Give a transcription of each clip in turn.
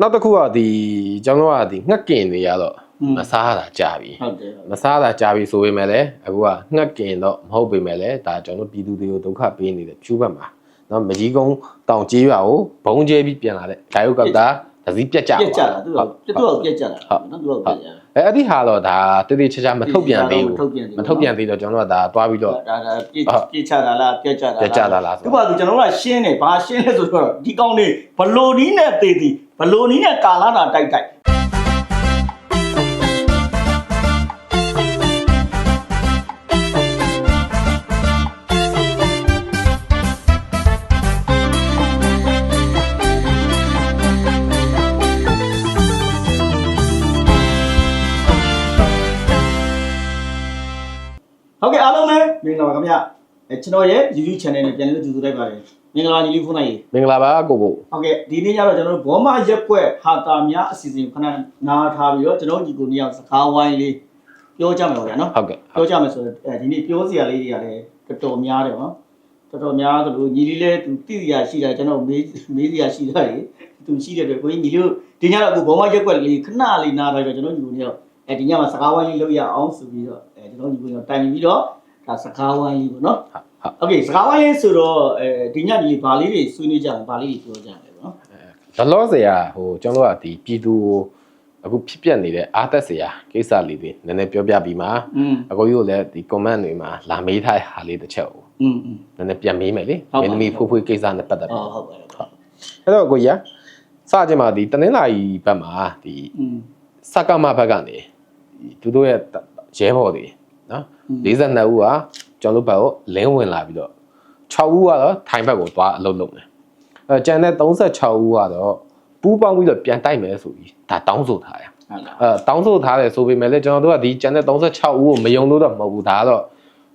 နောက်တစ်ခုကဒီကျွန်တော်ကဒီငှက်ကင်တွေရတော့อืมမစားတာကြာပြီဟုတ်တယ်ဟုတ်မစားတာကြာပြီဆိုပေမဲ့လည်းအခုကငှက်ကင်တော့မဟုတ်ပေမဲ့လည်းဒါကျွန်တော်ပြည်သူတွေကိုဒုက္ခပေးနေတဲ့ဖြူဘက်မှာနော်မကြီးကုန်းတောင်ကြီးရွာကိုဘုံကျဲပြီးပြန်လာတဲ့ဂိုင်ယုတ်ကောက်တာသတိပြတ်ကြပြက်ကြတာသူကသူကပြက်ကြတာဟုတ်နော်သူကပြက်ကြတာအဲအဲ့ဒီဟာတော့ဒါတိတိကျကျမထုတ်ပြန်သေးဘူးထုတ်ပြန်သေးဘူးမထုတ်ပြန်သေးတော့ကျွန်တော်ကဒါတွားပြီးတော့ဒါဒါပြက်ပြက်ချတာလားပြက်ကြတာလားပြက်ကြတာလားဆိုသူကသူကျွန်တော်တို့ကရှင်းတယ်ဘာရှင်းလဲဆိုတော့ဒီကောင်းနေဘလိုနီးနဲ့သေးသည် ဘလိုနီးနဲ့ကာလာတာတိုက်တိုက်ဟုတ်ကဲ့အားလုံးပဲမင်္ဂလာပါခင်ဗျအဲကျွန်တော်ရဲ့ YouTube channel နဲ့ပြန်လည်ကြိုဆိုလိုက်ပါတယ် မင်္ဂလာညီလေးဖုန်းနိုင်ရေမင်္ဂလာပါကိုကိုဟုတ်ကဲ့ဒီနေ့ကျတော့ကျွန်တော်တို့ဘောမရက်ကွက်ဟာတာများအစီအစဉ်ခဏနားထားပြီးတော့ကျွန်တော်ညီကိုနှစ်ယောက်စကားဝိုင်းလေးပြောကြမယ်ပေါ့ဗျာနော်ဟုတ်ကဲ့ပြောကြမယ်ဆိုတော့အဲဒီနေ့ပြောစရာလေးတွေကလည်းတော်တော်များတယ်နော်တော်တော်များသလိုညီလေးလည်းသူတိရရှိတာကျွန်တော်မေးမေးစရာရှိတာလေသူရှိတဲ့အတွက်ကိုကြီးညီလေးတို့ဒီညတော့အခုဘောမရက်ကွက်လေးခဏလေးနားထားပြီးတော့ကျွန်တော်ညီကိုနှစ်ယောက်အဲဒီညမှာစကားဝိုင်းလေးလုပ်ရအောင်ဆိုပြီးတော့အဲကျွန်တော်ညီကိုနှစ်ယောက်တိုင်ပြီးတော့ဒါစကားဝိုင်းလေးပေါ့နော် ဟုတ်ဟုတ် โอเคစကားဝိုင်းလေးဆိုတော့အဲဒီညညီလေးဘာလေးတွေဆွေးနွေးကြအောင်ဘာလေးတွေပြောကြတယ်ပေါ့နော် လောလောဆယ်ကဟိုကျွန်တော်ကဒီပြည်သူကိုအခုဖြစ်ပြနေတဲ့အားသက်စရာကိစ္စလေးတွေနည်းနည်းပြောပြပြီးမှ อืม အကိုကြီးကိုလည်းဒီ comment တွေမှာလာမေးထားတဲ့ဟာလေးတစ်ချက်ကို อืมอืม နည်းနည်းပြန်မေးမယ်လေ ဟုတ်ပါ မင်းသမီး ဟုတ် ဖိုးဖွေးကိစ္စနဲ့ပတ်သက် อ๋อ ပြီး ဟုတ်ပါတယ်ဟုတ် အဲ့တော့ကိုကြီးကစကြင်မှာဒီတနင်္လာရီဘက်မှာဒီ อืม စကမဘက်ကနေဒီသူတို့ရဲ့ရဲဘော်တွေနော် อืม 42ဦးက ကျွန်တော်တို့ဘက်ကိုလင်းဝင်လာပြီးတော့6ဦးကတော့ထိုင်ဘက်ကိုသွားအလုပ်လုပ်တယ်အဲကျန်တဲ့36ဦးကတော့ပူးပေါင်းပြီးတော့ပြန်တိုက်မယ်ဆိုပြီးဒါတောင်းဆိုထားတယ်ဟုတ်လားအဲတောင်းဆိုထားတယ်ဆိုပေမဲ့လည်းကျွန်တော်တို့ကဒီကျန်တဲ့36ဦးကိုမယုံလို့တော့မဟုတ်ဘူးဒါကတော့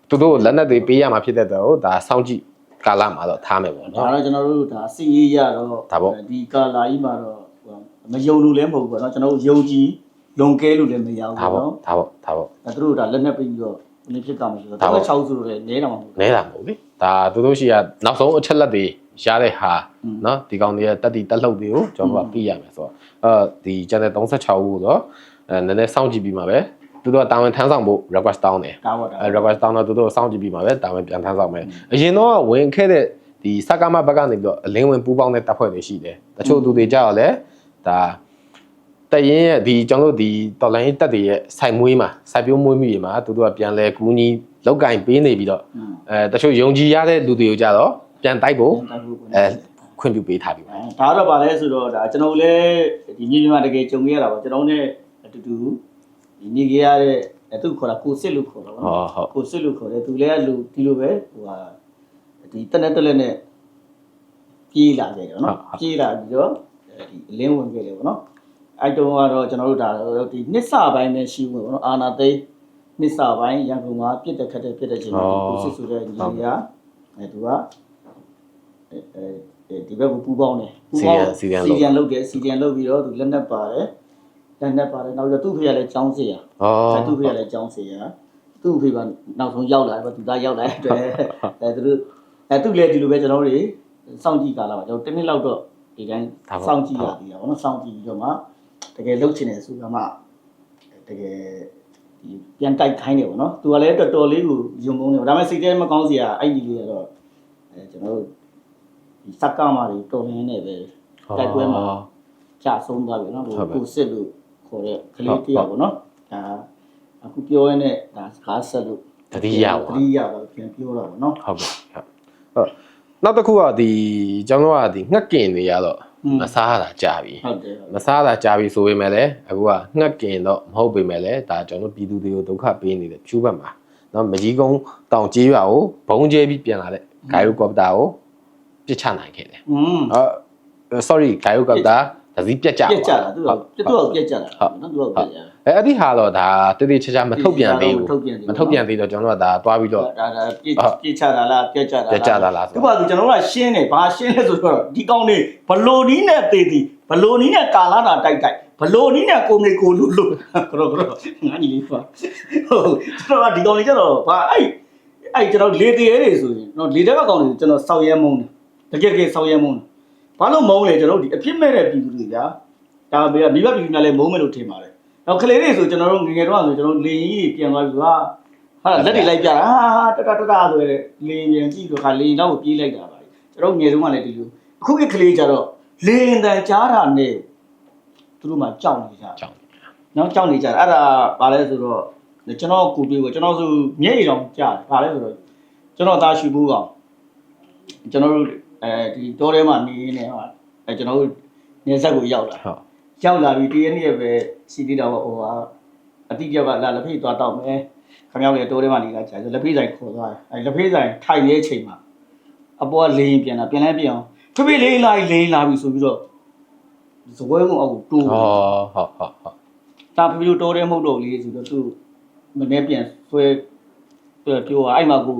သူတို့ကိုလက်နက်တွေပေးရမှာဖြစ်တဲ့တော့ဒါစောင့်ကြည့်ကာလမှာတော့ထားမယ်ပေါ့ဒါနော်တော့ကျွန်တော်တို့ဒါစီရေးရတော့ဒါပေါ့ဒီကာလာကြီးမှာတော့ဟိုမယုံလို့လည်းမဟုတ်ဘူးပေါ့နော်ကျွန်တော်တို့ယုံကြည်လွန်ကဲလို့လည်းမရဘူးဒါပေါ့ပေါ့နော်ဒါပေါ့ဒါပေါ့အဲသူတို့ဒါလက်နဲ့ပြီးပြီးတော့ ဘယ်လိုဖြစ်တာမရှိဘူးဒါပေမဲ့6ဆိုတော့လည်းနဲတာမဟုတ်ဘူးနဲတာမဟုတ်လေဒါသူတို့ရှိရနောက်ဆုံးအချက်လက်တွေရတဲ့ဟာနော်ဒီကောင်တွေရဲ့တက်တီတက်လှုပ်တွေကိုကျွန်တော်တို့ကပြရမယ်ဆိုတော့အဲဒီ channel 36ကိုတော့အဲနည်းနည်းစောင့်ကြည့်ပြီးမှာပဲသူတို့ကတာဝန်ထမ်းဆောင်ဖို့ request တောင်းတယ်အဲ request တောင်းတော့သူတို့စောင့်ကြည့်ပြီးမှာပဲတာဝန်ပြန်ထမ်းဆောင်မယ်အရင်တော့ဝင်ခဲ့တဲ့ဒီစကားမဘက်ကနေပြီးတော့အလင်းဝင်ပူးပေါင်းတဲ့တပ်ဖွဲ့တွေရှိတယ်တချို့သူတွေကြတော့လေဒါ တရင်ရဲ့ဒီကျွန်တော်တို့ဒီတော်လိုင်းတက်တွေရဲ့စိုက်မွေးမှာစိုက်ပျိုးမွေးမြူတွေမှာသူတို့ကပြန်လဲကူညီလောက်ကင်ပေးနေပြီးတော့อืมအဲတချို့ယုံကြည်ရတဲ့လူတွေကိုကြတော့ပြန်တိုက်ဖို့တိုက်ဖို့ပေါ့အဲခွင့်ပြုပေးထားပြီပါအဲဒါတော့ဗာလဲဆိုတော့ဒါကျွန်တော်လည်းဒီမြေပြင်မှာတကယ်ကြုံခဲ့ရတာပေါ့ကျွန်တော်နဲ့အတူတူဒီနေခဲ့ရတဲ့အဲသူခေါ်တာကိုစစ်လို့ခေါ်တာပေါ့ဟောနော်ဟုတ်ကိုစစ်လို့ခေါ်တယ်သူလည်းလူဒီလိုပဲဟိုဟာဒီတက်နဲ့တက်လက်နဲ့ပြေးလာခဲ့တယ်နော်ပြေးလာပြီးတော့ဒီအလင်းဝင်ခဲ့တယ်ပေါ့နော် အဲတုန်းကတော့ကျွန်တော်တို့ဒါဒီနှစ်စပိုင်းနဲ့ရှိဝင်ပေါ့နော်အာနာသိန်းနှစ်စပိုင်းရန်ကုန်မှာပြစ်တဲ့ခတ်တဲ့ပြစ်တဲ့ချိန်မှာကိုစစ်ဆိုတဲ့ညီလေးကအဲသူကအဲအဲဒီဘက်ကိုပူပေါင်းတယ်ပူပေါင်းစီဒီယန်လုပ်တယ်စီဒီယန်လုပ်ပြီးတော့သူလက်နက်ပါတယ်လက်နက်ပါတယ်နောက်ပြီးတော့သူ့ဖေကလည်းចောင်းစီရဟောအဲသူ့ဖေကလည်းចောင်းစီရသူ့ဖေကနောက်ဆုံးရောက်လာတယ်သူသားရောက်လာတဲ့အတွက်အဲသူတို့အဲသူ့လည်းဒီလိုပဲကျွန်တော်တို့စောင့်ကြည့်ကာလာပါကျွန်တော်တစ်နှစ်လောက်တော့ဒီတိုင်းစောင့်ကြည့်ရသေးတာပေါ့နော်စောင့်ကြည့်ပြီးတော့မှ တကယ်လှုပ်ချင်တယ်ဆိုတော့မှတကယ်ဒီပြန်တိုက်ခိုင်းတယ်ပေါ့နော်သူကလည်းတော်တော်လေးကိုယုံမုန်းတယ်ဒါပေမဲ့စိတ်ထဲမကောင်းစရာအဲ့ဒီလေးကတော့အဲကျွန်တော်တို့ဒီစက္ကမတွေတော်နေနေပဲတိုက်ပွဲမှာကြဆုံးသွားပြီနော်ဟိုဟုတ်ပါကိုစစ်လို့ခေါ်တဲ့ကလေးတယောက်ပေါ့နော်ဒါအခုပြောရတဲ့ဒါစကားဆက်လို့တတိယပါတတိယပါပြန်ပြောတာပေါ့နော်ဟုတ်ကဲ့ဟုတ်ဟုတ်နောက်တစ်ခုကဒီကျွန်တော်ကဒီငှက်ကင်တွေရတော့อืม မစားတာကြာပြီဟုတ်တယ်ဟုတ်မစားတာကြာပြီဆိုပေမဲ့လည်းအခုကငှက်ကင်တော့မဟုတ်ပေမဲ့လည်းဒါကျွန်တော်ပြည်သူတွေကိုဒုက္ခပေးနေတဲ့ဖြူဘက်မှာနော်မကြီးကုန်းတောင်ကြီးရွာကိုဘုံကျဲပြီးပြန်လာတဲ့ဂိုင်ယိုကော်ပတာကိုပြစ်ချနိုင်ခဲ့တယ်อืมအာ sorry ဂိုင်ယိုကော်ပတာသတိပြတ်ကြပြက်ကြတာသူကသူကပြက်ကြတာဟုတ်နော်သူကပြက်ကြတာ အဲအဲ့ဒီဟာတော့ဒါတိတိကျကျမထုတ်ပြန်သေးဘူးမထုတ်ပြန်သေးဘူးမထုတ်ပြန်သေးတော့ကျွန်တော်ကဒါသွားပြီးတော့ဒါဒါပြက်ပြက်ချတာလားပြက်ကြတာပြတ်ကြတာလားဆိုသူကသူကျွန်တော်တို့ကရှင်းတယ်ဘာရှင်းလဲဆိုတော့ဒီကောင်းနေဘလိုနီးနဲ့သေးသည်ဘလိုနီးနဲ့ကာလာတာတိုက်တိုက်ဘလိုနီးနဲ့ကိုမေကိုလူလူကတော့ကတော့ငါညီလေးပါဟုတ်ကျွန်တော်ကဒီကောင်းနေကျတော့ဘာအဲ့အဲ့ကျွန်တော်လေသေးရဲတွေဆိုရင်တော့လေတဲ့ဘက်ကောင်းနေကျွန်တော်စောက်ရဲမုန်းတယ်တကယ်တကယ်စောက်ရဲမုန်းတယ်ဘာလို့မုန်းလဲကျွန်တော်ဒီအဖြစ်မဲ့တဲ့ပြည်သူတွေဗျာဒါပေမဲ့မိဘပြည်များလည်းမုန်းမယ်လို့ထင်ပါတယ် နောက်ကလေးလေးဆိုကျွန်တော်တို့ငယ်ငယ်တော့ဆိုကျွန်တော်လင်းကြီးပြန်သွားပြီကွာဟာလက်တွေလိုက်ပြတာဟာတတတတဆိုရယ်လင်းပြန်ကြည့်တော့ခါလင်းတော့ကိုပြေးလိုက်တာပါကျွန်တော်ငယ်တုန်းကလည်းဒီလိုအခုကကလေးကြတော့လင်းတန်ကြားတာနဲ့သူတို့မှကြောက်နေကြကြောင်းနောက်ကြောက်နေကြတယ်အဲ့ဒါဘာလဲဆိုတော့ကျွန်တော်ကိုတွေးကိုကျွန်တော်ဆိုမျက်ရည်တောင်ကြားတယ်ဘာလဲဆိုတော့ကျွန်တော်သားရှိဘူးကောင်ကျွန်တော်တို့အဲဒီတောထဲမှာနေနေဟောအဲကျွန်တော်တို့နေဆက်ကိုရောက်လာဟုတ် ရောက်လာပြီးတရက်နေ့ပဲစီတီတော့ဟိုဟာအတိအကျပါလာလက်ဖေးသွားတော့မယ်ခမောက်လေတိုးထဲမှာနေလာကြာဆိုလက်ဖေးဆိုင်ခေါ်သွားတယ်အဲလက်ဖေးဆိုင်ထိုင်နေတဲ့အချိန်မှာအပေါ်ကလေရင်ပြန်လာပြန်လဲပြန်အောင်ဖဖေးလေးလာလေးလာပြီဆိုပြီးတော့ဇပွဲကုန်းအောက်ကိုတိုးဟောဟုတ်ဟုတ်ဟုတ်တာဖဖေးတို့တိုးထဲမဟုတ်တော့လေးဆိုတော့သူမနေ့ပြန်ဆွဲပြောပြောအဲ့မှာကို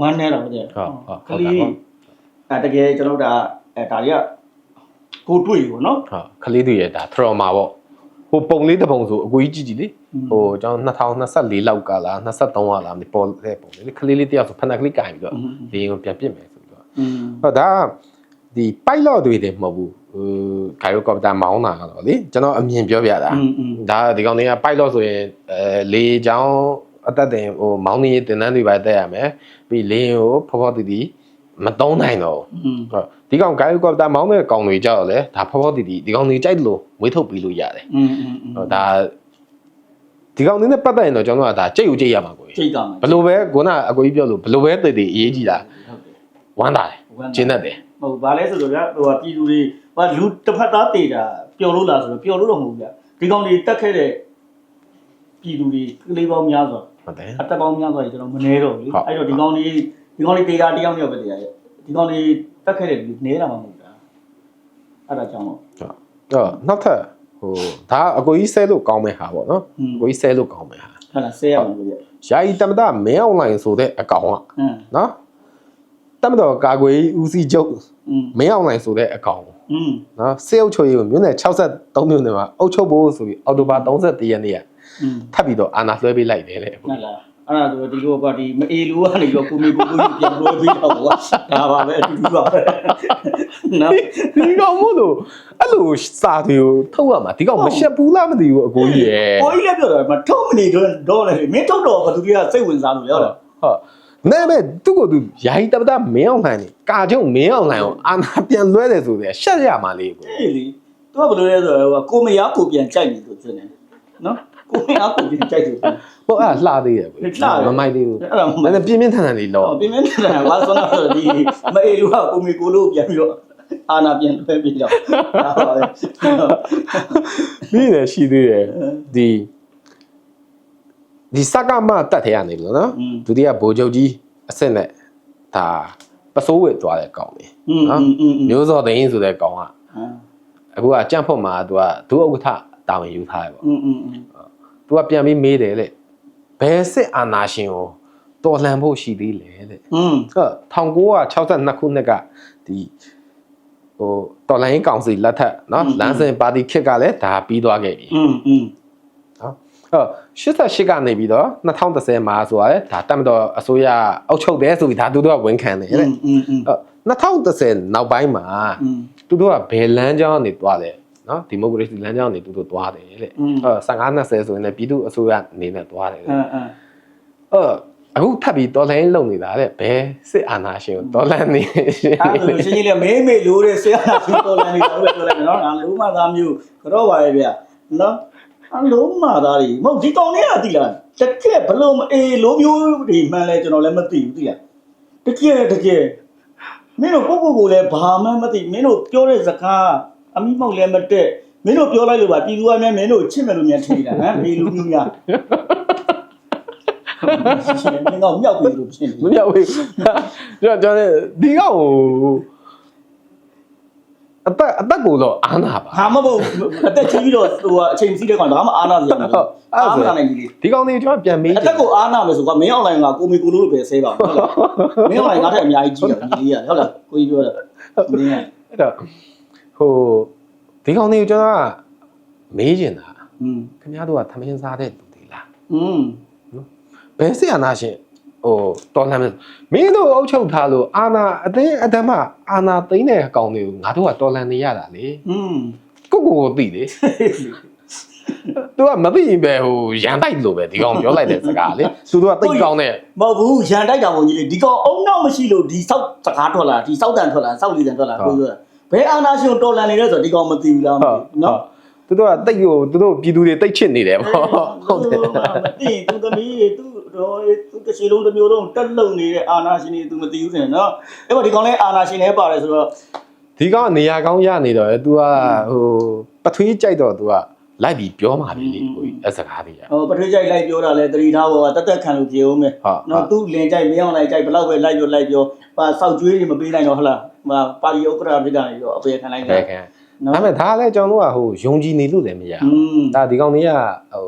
ဝမ်းနေတော့တဲ့ဟုတ်ဟုတ်ကလေးအဲတကယ်ကျွန်တော်တို့ဒါအဲဒါတွေက ကိုတွေ့ပြီပေါ့နော်ဟုတ်ကလေးတွေရဲ့ဒါ trauma ပေါ့ဟိုပုံလေးတစ်ပုံဆိုအကိုကြီးကြည့်ကြည့်လေဟိုကျွန်တော်2024လောက်ကလား23ကလားမပေါ်တဲ့ပုံလေးကလေးလေးတယောက်ဆိုဖနက်ကလေးကင်ပြီးတော့လေရင်ကိုပြန်ပစ်မယ်ဆိုပြီးတော့ဟောဒါဒီ pilot တွေတည်းမဟုတ်ဘူးဟိုကာယကော်ပတာမောင်းတာတော့လေကျွန်တော်အမြင်ပြောပြတာဒါဒီကောင်တွေက pilot ဆိုရင်အဲလေချောင်းအသက်တင်ဟိုမောင်းနေတင်တန်းတွေပဲတက်ရမယ်ပြီးလေရင်ကိုဖောဖောတီတီ မတုံးနိုင်တော့ဘူးဒီကောင် guide helicopter မောင်းတဲ့ကောင်တွေကြတော့လေဒါဖောဖောတီတီဒီကောင်တွေကြိုက်လို့မွေးထုတ်ပြီးလို့ရတယ်ဒါဒီကောင်တွေနဲ့ပတ်သက်ရင်တော့ကျွန်တော်ကဒါကြိတ်ယူကြိတ်ရမှာကိုကြီးကြိတ်ရမှာဘလို့ပဲခုနအကိုကြီးပြောလို့ဘလို့ပဲတည်တည်အရေးကြီးတာဝမ်းသာတယ်ကျင်းတတ်တယ်ဟုတ်ဘာလဲဆိုတော့ဗျဟိုကပြည်သူတွေဟိုလူတစ်ဖက်သားတည်တာပျော်လို့လားဆိုတော့ပျော်လို့တော့မဟုတ်ဘူးဗျဒီကောင်တွေတက်ခဲ့တဲ့ပြည်သူတွေကလေးပေါင်းများစွာအတက်ပေါင်းများစွာကျွန်တော်မနေတော့ဘူးအဲ့တော့ဒီကောင်တွေ ဒီကောင်လေးတေတာတယောက်မျိုးပဲတေတာရဲ့ဒီကောင်လေးတက်ခဲ့တဲ့လူနဲတာမှမဟုတ်တာအဲ့ဒါကြောင့်ဟုတ်တော့နောက်ထပ်ဟိုဒါအကိုကြီးဆဲလို့ကောင်းမဲ့ဟာပေါ့နော်အကိုကြီးဆဲလို့ကောင်းမဲ့ဟာဟုတ်လားဆဲရမှာလို့ရယာယီတမတမင်းအွန်လိုင်းဆိုတဲ့အကောင်อ่ะနော်တမတော်ကာကွယ်ဦးစီးချုပ်မင်းအွန်လိုင်းဆိုတဲ့အကောင်နော်စေအုပ်ချုပ်ရေးကိုမြို့နယ်63မြို့နယ်မှာအုပ်ချုပ်ဖို့ဆိုပြီးအော်တိုဘာ31ရက်နေ့ကထပ်ပြီးတော့အာဏာလွှဲပေးလိုက်တယ်လေဟုတ်လား အဲ့ဒါဆိုတော့ဒီလိုကဒီမအေလူကနေတော့ကိုမီကိုကိုကြီးပြန်လို့ပြီးတော့ကွာဒါပါပဲအတူတူပါပဲနော်ဒီကောင်မို့လို့အဲ့လိုစာတွေကိုထုတ်ရမှာဒီကောင်မရှက်ဘူးလားမသိဘူးအကိုကြီးရဲ့ကိုကြီးလည်းပြောတယ်မထုံးမနေတော့တော့လေမင်းထုတ်တော့ဘသူတွေကစိတ်ဝင်စားလို့ရောလားဟုတ်နဲမဲ့သူ့ကိုသူယာယီတမတမင်းအွန်လိုင်းနေကာကျုံမင်းအွန်လိုင်းကိုအာဏာပြန်လွှဲတယ်ဆိုတဲ့ရှက်ရမှာလေကိုအေးလေသူကဘယ်လိုလဲဆိုတော့ကိုမရကိုပြန်ကြိုက်နေလို့ဖြစ်နေနော် ကိုယ်ကကိုယ်ကြိုက်သူဟိုအဲ့လှသေးတယ်ဗျမမိုက်သေးဘူးအဲ့ဒါမဟုတ်ပြင်းပြင်းထန်ထန်လေးလောပြင်းပြင်းထန်ထန်ဘာဆိုတော့ဒီမအေလူကကိုမေကိုလို့ပြန်ပြီးတော့အာနာပြန်ဖက်ပြီးတော့ဒါပါပဲပြီးတယ်ရှိသေးတယ်ဒီဒီစကမတတ်ထဲရနေလို့နော်ဒုတိယဘိုလ်ချုပ်ကြီးအစ်စ်နဲ့ဒါပစိုးဝစ်သွားတဲ့ကောင်လေးနော်မျိုးစော်သိန်းဆိုတဲ့ကောင်ကအခုကကြန့်ဖို့မှာသူကဒုဥက္ကဋ္ဌတာဝန်ယူထားတယ်ပေါ့ อืมอืมอืม သူကပြန်ပြီးမေးတယ်လေဘယ်စစ်အာဏာရှင်ကိုတော်လှန်ဖို့ရှိသေးလဲတဲ့ อืม ဟုတ်1962ခုနှစ်ကဒီဟိုတော်လိုင်းကောင်စီလက်ထက်เนาะလမ်းစဉ်ပါတီခစ်ကလည်းဒါပြီးသွားခဲ့ပြီ อืมอืม ဟုတ်88ကနေပြီးတော့2010မှာဆိုရဲဒါတက်မတော်အစိုးရအုပ်ချုပ်တယ်ဆိုပြီးဒါသူတို့ကဝန်ခံတယ် อื တဲ့ มอืมอืม ဟုတ်2010နောက်ပိုင်းမှာ อืม သူတို့ကဘယ်လမ်းကြောင်းကနေသွားတယ် နော်ဒီမိုကရေစီလမ်းကြောင်းနေသူတို့သွားတယ်လေအဲ15 20ဆိုရင်လည်းပြည်သူအစိုးရအနေနဲ့သွားတယ်လေအဲအခုထပ်ပြီးတော်လိုင်းလုံနေတာတဲ့ဘယ်စစ်အာဏာရှင်ကိုတော်လန်နေရှင်အဲ့လိုရှင်းရှင်းလေးမေးမေးလို့တဲ့စစ်အာဏာရှင်တော်လန်နေတာဟုတ်တယ်တော်လန်နေနော်ငါလုံးမသားမျိုးကတော့ပါရဲ့ဗျနော်အလုံးမသားတွေမဟုတ်ဒီကောင်လေးကတိလားတကယ်ဘလို့အေးလိုမျိုးတွေမှန်လဲကျွန်တော်လည်းမသိဘူးတိလားတကယ်တကယ်မင်းတို့ကိုကိုကိုလည်းဘာမှမသိမင်းတို့ပြောတဲ့စကား အမိမောက်လည်းမတက်မင်းတို့ပြောလိုက်လို့ပါပြည်သူကများမင်းတို့ချစ်မယ်လို့များထင်နေတာဟမ်ဒီလူမျိုးများရှင်မင်းတော့မြောက်ပြီလို့ဖြစ်နေမပြောဘူးကျွန်တော်ကျွန်တော်ဒီကောင်ကိုအသက်အသက်ကိုတော့အာနာပါဟာမဟုတ်အသက်ကြီးပြီးတော့ဟိုအချိန်စီးတဲ့ကောင်ဒါမှအာနာပြန်တယ်ဟုတ်အဲ့အာဒါဆိုနာနိုင်ကြီးလေဒီကောင်တွေကျွန်တော်ပြန်မေးအသက်ကိုအာနာမယ်ဆိုကမင်းအွန်လိုင်းကကိုမီကိုလိုလိုပဲဆဲပါဟုတ်လားမင်းအွန်လိုင်းငါထက်အများကြီးကြီးတယ်ညီလေးရဟုတ်လားကိုကြီးပြောတာမင်းကအဲ့တော့ ဟိုဒီကောင်တွေကိုကျွန်တော်ကမေးချင်တာ อืม ခင်ဗျားတို့ကသမင်းစားတဲ့လူတွေလား อืม ဘယ်စစ်အာဏာရှင်ဟိုတော်လှန်မလဲမင်းတို့အုပ်ချုပ်ထားလို့အာဏာအသိအတမအာဏာသိမ်းတဲ့ကောင်တွေကိုငါတို့ကတော်လှန်နေရတာလေ อืม ကိုကိုကိုသိလေ သူကမသိရင်ပဲဟိုရန်တိုက်လို့ပဲဒီကောင်ပြောလိုက်တဲ့စကားလေသူတို့ကတိတ်ကောင်းတဲ့ မဟုတ်ဘူးရန်တိုက်တာပုံကြီးလေဒီကောင်အုံနောက်မရှိလို့ဒီဆောက်စကားထွက်လာဒီဆောက်တန်ထွက်လာဆောက်လီတန်ထွက်လာကိုပြောတာ ဘယ်အာနာရှင်တော်လန်နေလဲဆိုတော့ဒီကောင်မသိဘူးလားမသိဘူးနော်သူတို့ကတိတ်ကိုသူတို့ပြည်သူတွေတိတ်ချစ်နေတယ်ပေါ့ဟုတ်တယ်မသိသူသမီးတွေသူတော့သူတစ်စီလုံးတစ်မျိုးလုံးတက်လုံနေတဲ့အာနာရှင်တွေသူမသိဘူးနဲ့နော်အဲ့တော့ဒီကောင်လဲအာနာရှင်တွေပါတယ်ဆိုတော့ဒီကောင်ကနေရာကောင်းရနေတော့လေ तू ကဟိုပထွေးကြိုက်တော့ तू က လိုက်ပြီးပြောမှာပြီလေကိုကြီးအစကားတွေကဟိုပထွေးကြိုက်လိုက်ပြောတာလဲတတိထားဘောကတက်တက်ခံလို့ပြေအောင်မယ်ဟုတ်နော်သူလင်ကြိုက်မယောင်းလိုက်ကြိုက်ဘလောက်ပဲလိုက်ပြောလိုက်ပြောပါစောက်ကျွေးတွေမပေးနိုင်တော့ဟလားဟာပါလီဥက္ကရာပြည်ကနေတော့အပေခံလိုက်ဘတယ်ယ်ခံဒါပေမဲ့ဒါလည်းကျွန်တော်တို့ကဟိုယုံကြည်နေလို့လည်းမရอืဘူးมဒါဒီကောင်တွေကဟို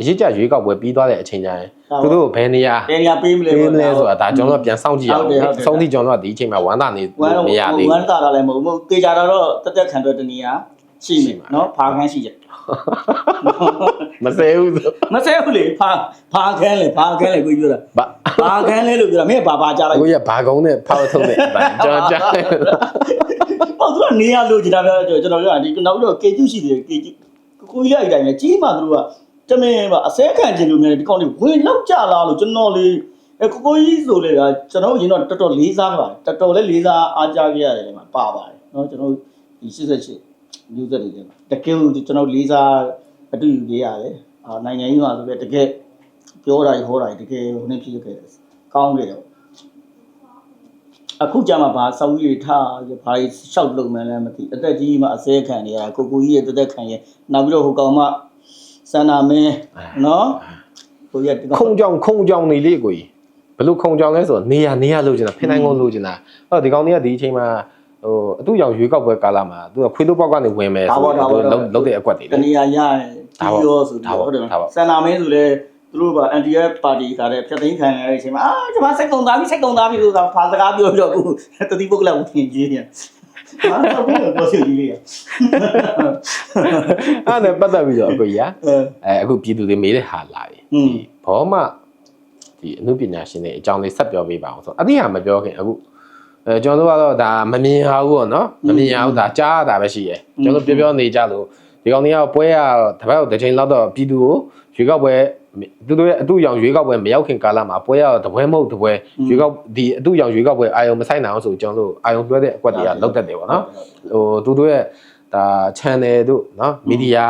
အရေးကြရွေးကောက်ပွဲပြီးသွားတဲ့အချိန်ကျရင်သူတို့ဘယ်နေရာဘယ်နေရာပေးမလဲပေးမလဲဆိုတာဒါကျွန်တော်တို့ပြန်စောင့်ကြည့်အောင်ဟုတ်တယ်ဟုတ်တယ်ဆုံးထိကျွန်တော်တို့ကဒီအချိန်မှာဝမ်းသာနေဝမ်းမရသေးဝဘူးမ်းတာတာလည်းမဟုတ်ဘူးတေချာတော့တက်တက်ခံတော့တနေရာ ရှိ ရှိ မယ် မှာ နော်ဖာခန်းရှိချက် မဆဲဘူးဆို မဆဲဘူးလေဖာဖာခန်းလေဖာခန်းလေကိုပြောတာ ဘာ ဖာခန်းလေလို့ပြောတာမင်းဘာဘာကြားလိုက် ကိုရဘာကုန်းနဲ့ဖောက်ထုံးနဲ့ကျွန်တော်ကြားတယ် ဟုတ်သူကနေရလို့ကျွန်တော်ပြောကျွန်တော်ပြောတာဒီနောက်တော့ကေကျူရှိတယ်ကေကျူကိုကြီးလိုက်တိုင်းပဲကြီးမှသူတို့ကတမင်ပါအစဲခံခြင်းလို့များဒီကောင်တွေဝင်လောက်ကြလားလို့ကျွန်တော်လေးအဲကိုကိုကြီးဆိုလေကကျွန်တော်ရင်တော့တော်တော်လေးစားပါတယ်တော်တော်လေးလေးစားအားကြခဲ့ရတယ်လေမှာပါပါတယ်เนาะကျွန်တော်ဒီ88 မျိုးသက်တွေထဲမှာတကယ်ကိုကျွန်တော်လေးစားအတူယူခဲ့ရတယ်အာနိုင်ငံရေးမှာဆိုလည်းတကယ်ပြောတာဟောတာတကယ်ဟိုနေ့ဖြစ်ခဲ့တယ်ကောင်းခဲ့တယ်အခုကြမှာဘာစောက်ကြီးတွေထားရဘာကြီးရှောက်လုံမှန်းလည်းမသိအသက်ကြီးမှအစဲခံနေရတာကိုကိုကြီးရဲ့တက်တက်ခံရနောက်ပြီးတော့ဟိုကောင်မစန္နာမင်းနော်ကိုကြီးကဒီကောင်ခုံကြောင်ခုံကြောင်နေလေကိုကြီးဘလို့ခုံကြောင်လဲဆိုတော့နေရနေရလို့ကျင်တာဖင်နိုင်ကုန်လို့ကျင်တာအဲ့တော့ဒီကောင်တွေကဒီအချိန်မှာ ဟိုအတူရောင်ရွေးကောက်ပွဲကာလမှာသူကခွေးတို့ပေါက်ကနေဝင်မယ်ဆိုတော့သူလုံးလုံးတဲ့အကွက်တွေတလေနေရာရရင်ဒီရောဆိုပြီးဟုတ်တယ်စန္နာမင်းဆိုလေသူတို့က NDF ပါတီကလည်းဖြတ်သိမ်းခံရတဲ့အချိန်မှာအာကျွန်မစိတ်ကုန်သားပြီစိတ်ကုန်သားပြီဆိုတာဖာစကားပြောပြီးတော့အခုတတိပုဂ္ဂလဝင်ကြီးနေဟာတော့ဘယ်လိုပြောစီကြီးလေးရအဲ့ဒါနဲ့ပတ်သက်ပြီးတော့အကိုကြီးကအဲအဲအခုပြည်သူတွေမေးတဲ့ဟာလာပြီอืมဒီဘောမဒီအမှုပညာရှင်တွေအကြောင်းလေးဆက်ပြောပေးပါအောင်ဆိုတော့အတိဟာမပြောခင်အခု အဲကျွန်တော်တို့ကတော့ဒါမမြင်ရဘူးပေါ့နော်မမြင်ရဘူးဒါကြားရတာပဲရှိရယ်ကျွန်တော်ပြောပြောနေကြလို့ဒီကောင်တွေကပွဲရတပတ်တစ်ချိန်လောက်တော့ပြည်သူကိုရွေးကောက်ပွဲသူတို့ရဲ့အတူရောင်ရွေးကောက်ပွဲမရောက်ခင်ကာလမှာပွဲရတော့တပွဲမဟုတ်တပွဲရွေးကောက်ဒီအတူရောင်ရွေးကောက်ပွဲအာယုံမဆိုင်နိုင်အောင်ဆိုကျွန်တော်တို့အာယုံလွှဲတဲ့အကွက်တွေကလောက်တတ်တယ်ပေါ့နော်ဟိုသူတို့ရဲ့ဒါ channel တို့နော်မီဒီယာ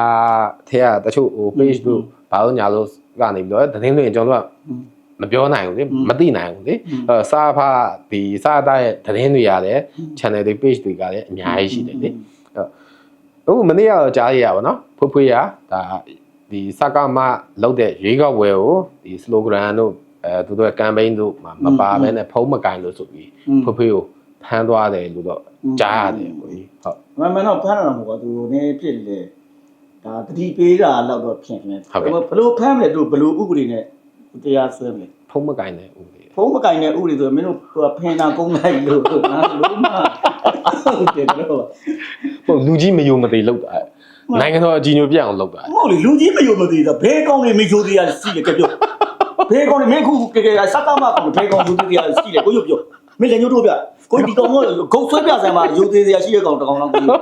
ထဲကတချို့ဟို page တို့ဘာလို့ညာလို့ကနေပြီးတော့သတင်းတွေကျွန်တော်တို့က မပြောနိုင်ဘူးလေမသိနိုင်ဘူးလေအဲစာဖာဒီစာသားရဲ့သတင်းတွေရတယ် channel တွေ page တွေကလည်းအများကြီးရှိတယ်လေအခုမနေ့ကတော့ကြားရရပါတော့ဖွဖွရဒါဒီစကမလောက်တဲ့ရွေးကောက်ပွဲကိုဒီ slogan တို့အဲသူတို့ရဲ့ campaign တို့မပါဘဲနဲ့ဖုံးမကင်လို့ဆိုပြီးဖွဖွကိုဖမ်းသွားတယ်လို့တော့ကြားရတယ်ကိုကြီးဟုတ်မမတော့ဖမ်းတာမဟုတ်ဘူးသူနေဖြစ်လေဒါတတိပေးတာတော့တော့ဖြစ်နေဘလို့ဖမ်းမလဲသူဘလို့ဥပဒေနဲ့ တရားဆွဲမလဲဖုံးမကင်တဲ့ဥပဒေဖုံးမကင်တဲ့ဥပဒေဆိုမင်းတို့ကဖင်တာကုန်းလိုက်လို့ငါလုံးမဟုတ်တယ်တော့ဟုတ်လူကြီးမယုံမသိလောက်တာနိုင်ငံတော်အကြီးညိုပြအောင်လောက်တာမဟုတ်လေလူကြီးမယုံမသိတာဘဲကောင်းနေမယုံသေးရစီလေကြပြောဘဲကောင်းနေမင်းခုကကစကားမကောင်းဘဲကောင်းယုံသေးရစီလေကိုရုပ်ပြောမင်းလည်းညို့တို့ပြကိုဒီကောင်ကဂုတ်ဆွဲပြဆိုင်မှာယုံသေးရရှိတဲ့ကောင်တကောင်တော့ကိုနော်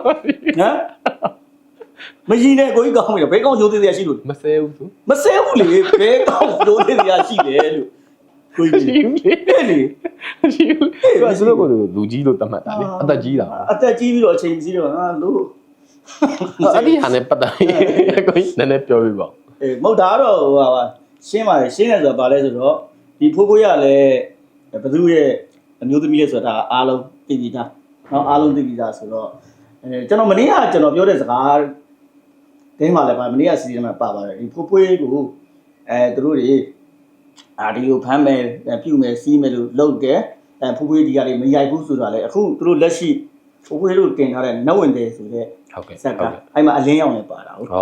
မရည်နဲ့ကိုကြီးကောင်းပြီလားဘဲကောင်းရိုးသေးသေးရှိလို့မဆဲဘူးသူမဆဲဘူးလေဘဲကောင်းရိုးသေးသေးရှိတယ်လို့ကိုကြီးရှိဘူးလေရှိဘူးသူကဆိုတော့လူကြီးလို့သတ်မှတ်တာလေအသက်ကြီးတာအသက်ကြီးပြီးတော့အချိန်ကြီးတော့ငါလို့အဲ့ဒီဟာနဲ့ပတ်သက်ကိုကြီးနည်းနည်းပြောပြပါအေးမဟုတ်ဒါတော့ဟိုပါရှင်းပါတယ်ရှင်းတယ်ဆိုတော့ဗာလဲဆိုတော့ဒီဖိုးဖိုးရလည်းဘသူရဲ့အမျိုးသမီးလဲဆိုတာဒါအားလုံးသိပြီသားနော်အားလုံးသိပြီသားဆိုတော့အဲကျွန်တော်မနေ့ကကျွန်တော်ပြောတဲ့စကား တင်းမှာလည်းပါမနေ့ကစီစဉ်မှာပါပါတယ်ဒီဖိုးဖိုးကိုအဲသူတို့တွေအာဒီကိုဖမ်းမယ်ပြုမယ်စီးမယ်လို့လုပ်တယ်အဲဖိုးဖိုးဒီကလေးမရိုက်ဘူးဆိုတာလေအခုသူတို့လက်ရှိဖိုးဖိုးတို့တင်ထားတဲ့နတ်ဝင်တယ်ဆိုတဲ့ဟုတ်ကဲ့ဇက်ကဟုတ်ကဲ့အဲ့မှာအလင်းရောင်လည်းပါတာဟုတ်ဩ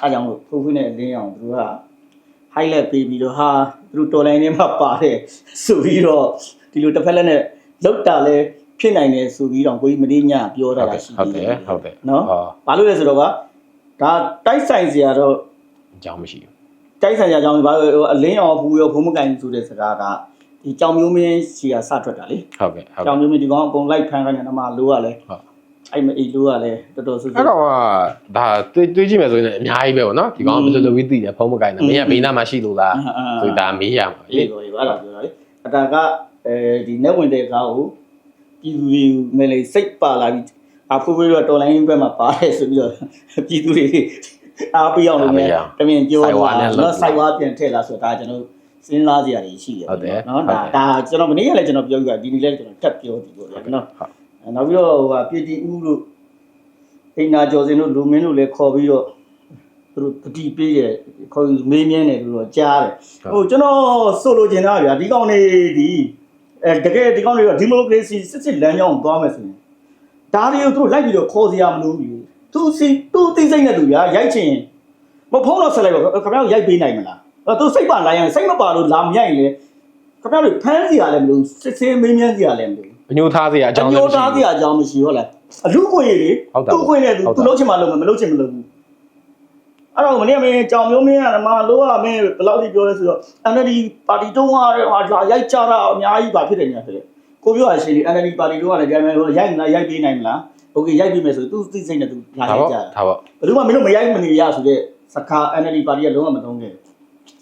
အားကြောင့်လို့ဖိုးဖွေးနဲ့အလင်းအောင်သူတို့က highlight ပေးပြီးတော့ဟာသူတို့တော်လိုင်းထဲမှာပါတယ်ဆိုပြီးတော့ဒီလိုတစ်ဖက်လက်နဲ့လောက်တာလဲဖြစ်နိုင်တယ်ဆိုပြီးတော့ကိုကြီးမင်းညပြောတာရှိဟုတ်တယ်ဟုတ်တယ်နော်ဩဘာလို့လဲဆိုတော့က ဒါတိုက်ဆိုင်စရာတော့အကြောင်းမရှိဘူးတိုက်ဆိုင်စရာအကြောင်းဘာလို့အလင်းအောင်ဘူးရောဖုံးမကန်ဆိုတဲ့စကားကဒီကြောင်မျိုးမင်းစီကစထွက်တာလေဟုတ်ကဲ့ဟုတ်ကြောင်ကဲ့မျိုးမင်းဒီကောင်အကုန်လိုက်ဖန်ခိုင်းတယ်နမလိုကလဲဟုတ်အဲ့မအေလို့ကလည်းတော်တော်ဆူဆူအဲ့ကောင်ကဒါတွေးတွေးကြည့်မယ်ဆိုရင်အများကြီးပဲပေါ့နော်ဒီကောင်ကဘယ်လိုလုပ်ပြီးသိတယ်ဖုံးမကိုင်းတာမင်းကဘေးနားမှာရှိလို့လားဆိုဒါမေးရမှာအေးတော့အဲ့ဒါပြောတာလေအတာကအဲဒီ net ဝင်တဲ့ကားကိုပြည်သူတွေမဲလေစိတ်ပါလာပြီး အဖိုးဖိုးတော့တော်လိုင်းဘက်မှာပါတယ်ဆိုပြီးတော့ပြည်သူတွေအားပေးအောင်လို့လည်းတမင်ပြောတာနော်စိုက်ဝါပြန်ထည့်လာဆိုတာကျွန်တော်စဉ်းစားစရာတွေရှိတယ်နော်ဒါဒါကျွန်တော်မနေ့ကလည်းကျွန်တော်ပြောပြဒီနေ့လည်းကျွန်တော်ထပ်ပြောဒီပေါ့ဗျာနော်နောက်ပြီးတော့ဟိုဟာပြည်တီဦးတို့အိမ်နာကျော်စင်တို့လူမင်းတို့လည်းခေါ်ပြီးတော့သူတို့တတိပေးရခေါ်မေးမြန်းတယ်လို့တော့ကြားတယ်ဟိုကျွန်တော်ဆိုလိုချင်တာဗျာဒီကောင်တွေဒီအဲတကယ်ဒီကောင်တွေကဒီမိုကရေစီစစ်စစ်လမ်းကြောင်းကိုသွားမယ်ဆိုရင် ဒါတွေကိုသူတို့လိုက်ပြီးတော့ခေါ်စရာမလိုဘူးသူစီသူသိစိတ်နဲ့သူဗျာရိုက်ချင်မဖုံးတော့ဆက်လိုက်တော့ခင်ဗျားတို့ရိုက်ပေးနိုင်မလားအဲသူစိတ်ပါလာရင်စိတ်မပါလို့လာမရိုက်ရင်လေခင်ဗျားတို့ဖမ်းစရာလည်းမလိုစစ်စစ်မေးမြန်းစရာလည်းမလိုအညိုထားစရာအကြောင်းအလည်းမျိုးမရှိသားဘူးတရားအကြောင်းမရှိဟုတ်လားအလူခွေလေဟုတ်တာသူ့ခွေနဲ့သူဟုတ်တာသူလုံးချင်မှလုံးမယ်မလုံးချင်မလုံးဘူးအဲ့တော့မနေ့ကမင်းကြောင်မျိုးမင်းကဓမ္မလိုကမင်းဘယ်လောက်ထိပြောလဲဆိုတော့ NLD ပါတီတုံးကဟာလာရိုက်ကြတာအများကြီးပါဖြစ်တယ်ညာဖြစ်တယ် ကိုပြောရရှိလေ NLD ပါတီတုံးကလည်းကြိုင်မယ်ဟိုရိုက်မလားရိုက်ပေးနိုင်မလားโอเคရိုက်ပေးမယ်ဆိုသူသိစိတ်နဲ့သူလာ ဒါ ရိုက် ပေါ့ ကြတာ ဒါပေါ့ ဘယ်သူမှမင်းတို့မရိုက်မနေရဆိုတဲ့စကား NLD ပါတီကလုံးဝမသုံးခဲ့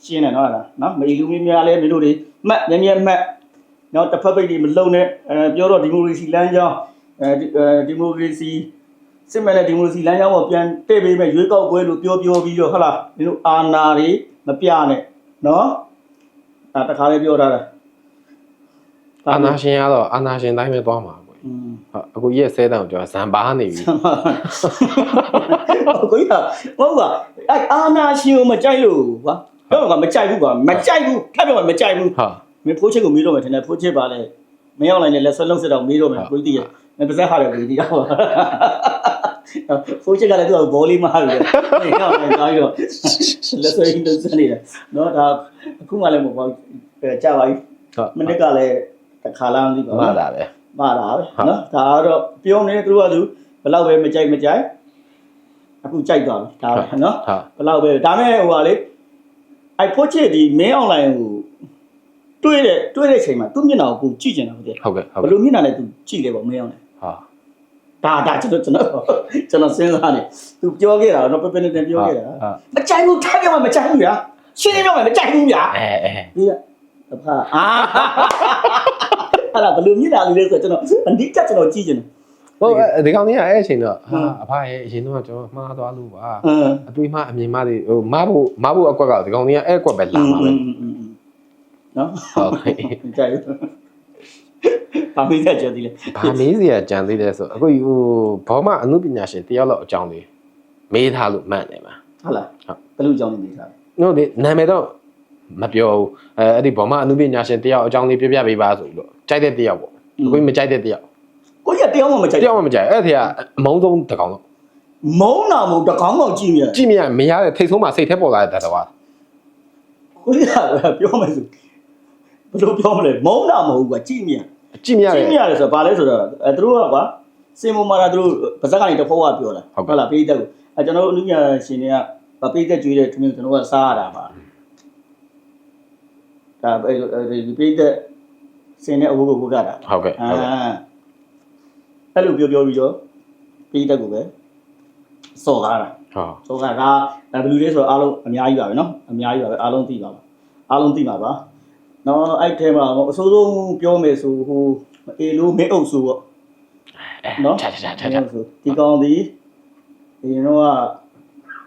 ရှင်းတယ်နော်အဲ့ဒါနော်မအီလူမင်းများလည်းမင်းတို့တွေမှတ်မြဲမြဲမှတ်နော်တစ်ဖက်ပိတ်တွေမလုံနဲ့အဲပြောတော့ဒီမိုကရေစီလမ်းကြောင်းအဲဒီဒီမိုကရေစီစစ်မှန်တဲ့ဒီမိုကရေစီလမ်းကြောင်းကိုပြန်တည့်ပေးမယ်ရွေးကောက်ပွဲလို့ပြောပြောပြီးတော့ဟုတ်လားမင်းတို့အာဏာတွေမပြနဲ့နော်အဲတခါလေးပြောထားတာ အာနာရှင်ကတော့အာနာရှင်တိုင်းပဲသွားမှာပေါ့อืมဟုတ်အခုကြီးရဲ့ဆဲတန်းကိုကျွန်တော်ဇံပါနေပြီကိုကြီးကဟုတ်ပါအဲ့အာနာရှင်ကိုမကြိုက်လို့ကွာတော့ကမကြိုက်ဘူးကွာမကြိုက်ဘူးထပ်ပြောမကြိုက်ဘူးဟာမင်းဖိုးချစ်ကိုမေးတော့မယ်ထင်တယ်ဖိုးချစ်ပါလေမင်းအောင်လိုက်နဲ့လက်ဆွဲလုံးစစ်တော့မေးတော့မယ်ကိုကြီးတည်ရမင်းပါဇက်ဟာတယ်ကိုကြီးတော့ဖိုးချစ်ကလည်းသူ့ဘောလေးမဟာဘူးလေမင်းအောင်လိုက်သွားပြီးတော့လက်ဆွဲလုံးစစ်နေတယ်နော်ဒါအခုမှလည်းမဟုတ်ဘူးကြာပါပြီဟုတ်မနစ်ကလည်း တစ်ခါလားမသိပါဘူးမှတာပဲမှားတာပဲနော်ဒါကတော့ပြောနေသူကသူဘယ်လောက်ပဲမကြိုက်မကြိုက်အခုကြိုက်သွားပြီဒါပဲနော်ဟုတ်ဘယ်လောက်ပဲဒါမဲ့ဟိုဟာလေအိုက်ဖိုချစ်ဒီမင်းအွန်လိုင်းကိုတွေးတဲ့တွေးတဲ့ချိန်မှာသူ့မျက်နှာကိုကိုကြည့်ကျင်တာဟုတ်တယ်ဟုတ်ကဲ့ဟုတ်ဘယ်ကဲ့လိုမျက်နှာနဲ့သူကြည့်လဲပေါ့မင်းအွန်လိုင်းဟာဒါဒါကျွန်တော်ကျွန်တော်ကျွန်တော်စဉ်းစားနေသူပြောခဲ့တာတော့ပပနဲ့တင်ပြောခဲ့တာဟုတ်မကြိုက်ဘူးထားပြောမှမကြိုက်ဘူးဗျာရှင်းနေပြောမှမကြိုက်ဘူးဗျာအဲအဲဒီကအဖအာ အဲ့ဒါဘယ်လိုမျက်နှာလေးလဲဆိုတော့ကျွန်တော်အနိကကျွန်တော်ကြည့်ကျင်တယ်ဟုတ်ဒီကောင်ကြီးကအဲ့အချိန်တော့ဟမ်ဟာအဖရဲ့အရင်တော့ကျွန်တော်မှားသွားလို့ပါအင်းအတွေးမှအမြင်မှတွေဟိုမားဖို့မားဖို့အကွက်ကဒီကောင်ကြီးကအဲ့အကွက်ပဲလာမှာပဲနော်ဟုတ်ကဲ့ကြိုက်ဘူးဘာမိတ်ကြတယ်လေဘာမေးစရာကြံသေးလဲဆိုအခုဟိုဘောမအမှုပညာရှင်တယောက်လောက်အကြောင်းလေးမေးထားလို့မှန်တယ်ပါဟုတ်လားဟုတ်ဘယ်လိုကြောင်းနေနေစားဟုတ်ဒီနာမည်တော့ မပြောဘူးအဲအဲ့ဒီဘောမအမှုပညာရှင်တယောက်အကြောင်းလေးပြပြပေးပါဆိုပြီးတော့ကြိုက်တဲ့တယောက်ပေါ့အခုမကြိုက်တဲ့တယောက်ကိုကြီးကတရားမှမကြိုက်တယောက်မှမကြိုက်အဲ့ဒီကအမုန်းဆုံးတကောင်တော့မုန်းနာမုန်းတကောင်းကောင်းကြည့်မြကြည့်မြမရတဲ့ထိတ်ဆုံးမှာစိတ်ထဲပေါ်လာတဲ့တတော်ကကိုကြီးကပြောမယ်ဆိုဘယ်လိုပြောမလဲမုန်းနာမဟုတ်ဘူးကကြည့်မြကြည့်မြရကြတဲ့ည့်မြရတယ်ဆိုတော့ဘာလဲဆိုတော့အဲသူတို့ကကွာစင်မမာတာသူတို့ဗဇက်ကနေတဖောကပြောတာဟုတ်ကဲ့လားပေးတဲ့ကိုအဲကျွန်တော်တို့အနုညာရှင်တွေကဗပေးတဲ့ကျွေးတဲ့သူမျိုးကျွန်တော်ကစားရတာပါ ဒါအဲဒီပေးတဲ့စင်တဲ့အဝုတ်ကိုဝုတ်ရတာ ဟုတ်ကဲ့ အာ ဟုတ်ကဲ့ အဲ့လိုပြောပြောပြီးတော့ပေးတဲ့ကိုပဲစော်ကားတာ ဟုတ် စော်ကားကဘယ်လူလေးဆိုတော့အားလုံးအများကြီးပါပဲเนาะအများကြီးပါပဲအားလုံးသိပါပါအားလုံးသိပါပါနော်အဲ့ထဲမှာအဆိုးဆုံးပြောမယ်ဆိုဟိုအေလိုမင်းအုပ်ဆိုပေါ့ နော် ချာချာချာချာ ဆိုဒီကောင်ဒီဒီတော့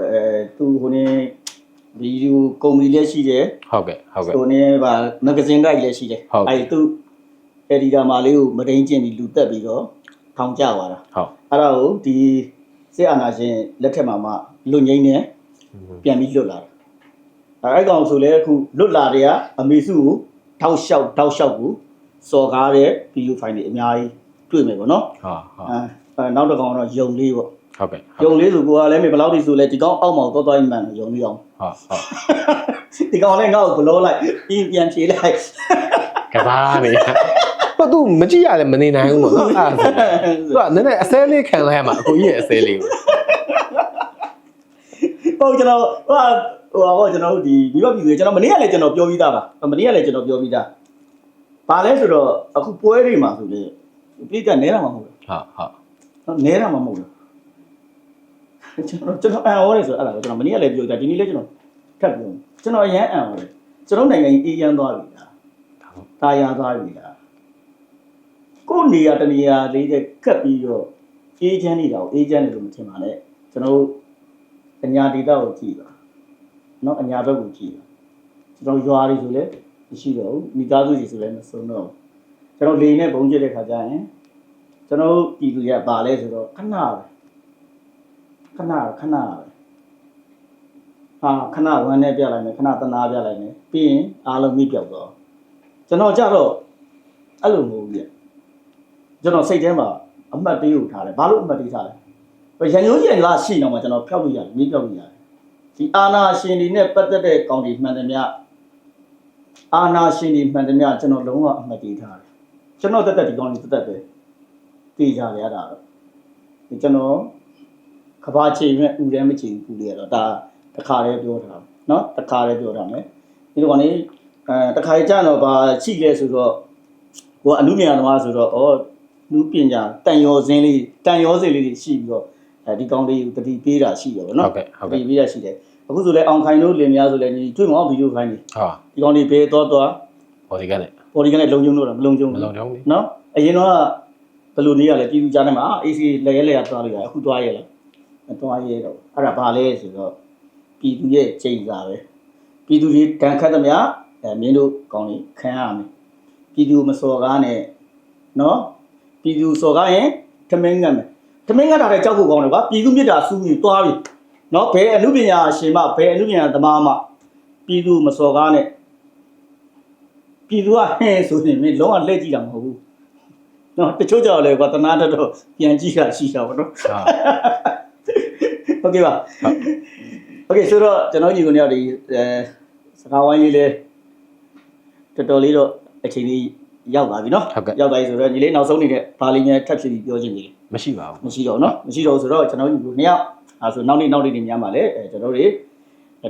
အဲသူဟိုနေ ဗီဒီယိုကုမ္ပဏီလည်းရှိတယ်ဟုတ်ကဲ့ဟုတ်ကဲ့ဟိုနေပါမဂဇင်းတိုက်လည်းရှိတယ်ဟုတ်အဲ့သူအဒီတာမာလေးကိုမတိန်ကျင်ပြီးလူတက်ပြီးတော့ထောင်ကြသွားတာဟုတ်အဲ့ဒါကိုဒီစစ်အာဏာရှင်လက်ထက်မှာမှလွတ်ငိမ့်နေပြန်ပြီးလွတ်လာတာအဲ့အဲ့ကောင်ဆိုလဲအခုလွတ်လာတဲ့ကအမေစုကိုထောက်လျှောက်ထောက်လျှောက်ကိုစော်ကားတဲ့ဗီဒီယိုဖိုင်တွေအများကြီးတွေ့မယ်ပေါ့နော်ဟုတ်ဟုတ်အဲအဲနောက်တစ်ကောင်ကတော့ယုံလေးပေါ့ ဟုတ်ကဲ့ယုံလေးဆိုကိုကလည်းမဘယ်လောက်ထိဆိုလဲဒီကောင်အောက်မှာတော့တော့မှန်ယုံလေးအောင်ဟုတ်ဟုတ်ဒီကောင်လည်းငါ့ကိုဘလောလိုက်ပြီးပြန်ဖြေလိုက်ကစားနေဘာသူမကြည့်ရလဲမနေနိုင်ဘူးပေါ့နော်အဲ့ဒါဆိုသူကနည်းနည်းအစဲလေးခံလိုက်ရမှာအခုကြီးရဲ့အစဲလေးကိုဟုတ်ကျွန်တော်ဟိုဟိုဟောကျွန်တော်တို့ဒီဒီဘက်ပြည်ကျွန်တော်မနေ့ကလည်းကျွန်တော်ပြောပြီးသားပါမနေ့ကလည်းကျွန်တော်ပြောပြီးသားဘာလဲဆိုတော့အခုပွဲတွေမှာဆိုလေပြိတ္တနဲတာမှာမဟုတ်ဘူးဟုတ်ဟုတ်နော်နဲတာမှမဟုတ်ဘူး ကျွန်တော်ကျွန်တော်အံ့ဩတယ်ဆိုတော့အဲ့ဒါကိုကျွန်တော်မနေ့ကလည်းပြောကြဒီနေ့လည်းကျွန်တော်ထပ်ပြောကျွန်တော်အရန်အံ့ဩတယ်ကျွန်တော်နိုင်ငံကြီးအေးချမ်းသွားပြီလားတာယာသွားပြီလားကိုယ်နေရာတနေရာလေးတဲ့ကတ်ပြီးတော့အေးချမ်းနေတာကိုအေးချမ်းတယ်လို့မထင်ပါနဲ့ကျွန်တော်အညာဒေတာကိုကြည့်ပါနော်အညာဘက်ကိုကြည့်ပါကျွန်တော်ရွာတွေဆိုလည်းမရှိတော့ဘူးမိသားစုတွေဆိုလည်းမစုံတော့ဘူးကျွန်တော်လေနဲ့ဘုံကျတဲ့ခါကျရင်ကျွန်တော်ပြည်သူတွေကပါလဲဆိုတော့ခဏပဲ ခဏခဏပဲဟာခဏဝမ်းနဲ့ပြလိုက်မယ်ခဏတနာပြလိုက်မယ်ပြီးရင်အားလုံးမိပြောက်သွားကျွန်တော်ကြတော့အဲ့လိုမဟုတ်ဘူးပြကျွန်တော်စိတ်ထဲမှာအမှတ်တရကိုထားတယ်ဘာလို့အမှတ်တရထားလဲရန်ရုံးကြီးကရှိတော့မှကျွန်တော်ဖျောက်လို့ရတယ်မိပြောက်လို့ရတယ်ဒီအာနာရှင်တွေနဲ့ပတ်သက်တဲ့ကောင်းတွေမှန်တယ်များအာနာရှင်တွေမှန်တယ်များကျွန်တော်လုံးဝအမှတ်တရထားတယ်ကျွန်တော်တက်တက်ဒီကောင်းတွေတက်တက်ပဲတည်ကြရတာတော့ဒီကျွန်တော် ကဘာချိန်နဲ့ဥရဲမချိန်ဘူးလေတော့ဒါတခါလေးပြောထားเนาะတခါလေးပြောထားမယ်ဒီလိုကောင်လေးအဲတခါလေးကြာတော့ဘာရှိလဲဆိုတော့ကိုကအမှုမြင်သမားဆိုတော့ဩလူပညာတန်ရောစင်းလေးတန်ရောစင်းလေးတွေရှိပြီးတော့အဲဒီကောင်လေးကိုတတိပေးတာရှိရောเนาะ ဟုတ်ကဲ့ဟုတ် တ ကဲ့ တိပေးတာရှိတယ်အခုဆိုလဲအောင်ခိုင်တို့လင်မယားဆိုလဲညီတွေ့မအောင်ဗီဒီယိုခိုင်းနေ ဟာ ဒီကောင်လေးဘေးတော့တော့ ဘော်ဒီကနေ ပေါ်ဒီကနေလုံကျုံလို့တာမလုံကျုံ မ ဘူး လုံးချောင်းနေ နော်အရင်တော့ဘယ်လိုနေရလဲပြည်သူကြားထဲမှာအေးစီလဲရဲလဲရသွားလို့ရအခုသွားရဲလား မသွားရဲတော့အဲ့ဒါဘာလဲဆိုတော့ပြည်သူရဲ့ချိန်စာပဲပြည်သူတွေတန်ခတ်သမျှအဲမင်းတို့ကောင်းနေခံရမယ်ပြည်သူမစော်ကားနဲ့နော်ပြည်သူစော်ကားရင်ထမင်းငတ်မယ်ထမင်းငတ်တာလည်းကြောက်ဖို့ကောင်းတယ်ကွာပြည်သူမြစ်တာစူးပြီးသွားပြီနော်ဘယ်အမှုပညာရှင်မဘယ်အမှုပညာသမားမပြည်သူမစော်ကားနဲ့ပြည်သူကဟဲဆိုရင်မင်းလုံးဝလှည့်ကြည့်တာမဟုတ်ဘူးနော်တချို့ကြောက်လဲကွာတနာတတ်တော့ပြန်ကြည့်တာရှိတာပေါ့နော် ဟာ โอเคပါโอเคဆိုတော့ကျွန်တော်ညီကိုနေရာဒီအဲစကားဝိုင်းလေးလဲတော်တော်လေးတော့အချိန်လေးရောက်ပါပြီနော် ဟုတ်ကဲ့ ရောက်ပါပြီဆိုတော့ညီလေးနောက်ဆုံးနေတဲ့ဘာလေးများထပ်ဖြစ်ပြီးပြောချင်နေလဲ မရှိပါဘူး မရှိတော့ဘူးနော်မရှိတော့ဘူးဆိုတော့ကျွန်တော်ညီကိုနေရာအဲဆိုနောက်နေ့နောက်နေ့နေများပါလေအဲကျွန်တော်တို့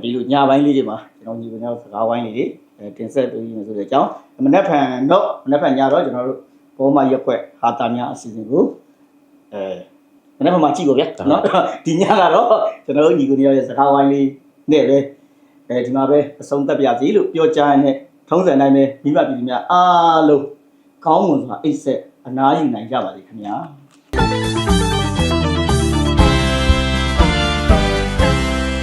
ဒီလိုညပိုင်းလေးတွေမှာကျွန်တော်ညီကိုနေရာစကားဝိုင်းလေးတွေအဲတင်ဆက်ပေးနေဆိုတဲ့အကြောင်းမနက်ဖြန်တော့မနက်ဖြန်ညတော့ကျွန်တော်တို့ဘောမရက်ွက်ဟာတာများအစီအစဉ်ကိုအဲ မနက်ဖြန်မှာကြည့်ပါဗျာနော်ဒီညကတော့ကျွန်တော်တို့ညီကိုနေရာရဲ့စကားဝိုင်းလေးနဲ့ပဲအဲဒီမှာပဲအဆုံးသတ်ပြစီလို့ပြောကြရတဲ့ထုံးစံတိုင်းပဲမိဘပြည်သူများအားလုံးကောင်းမွန်စွာအိတ်ဆက်အနားယူနိုင်ကြပါစေခင်ဗျာ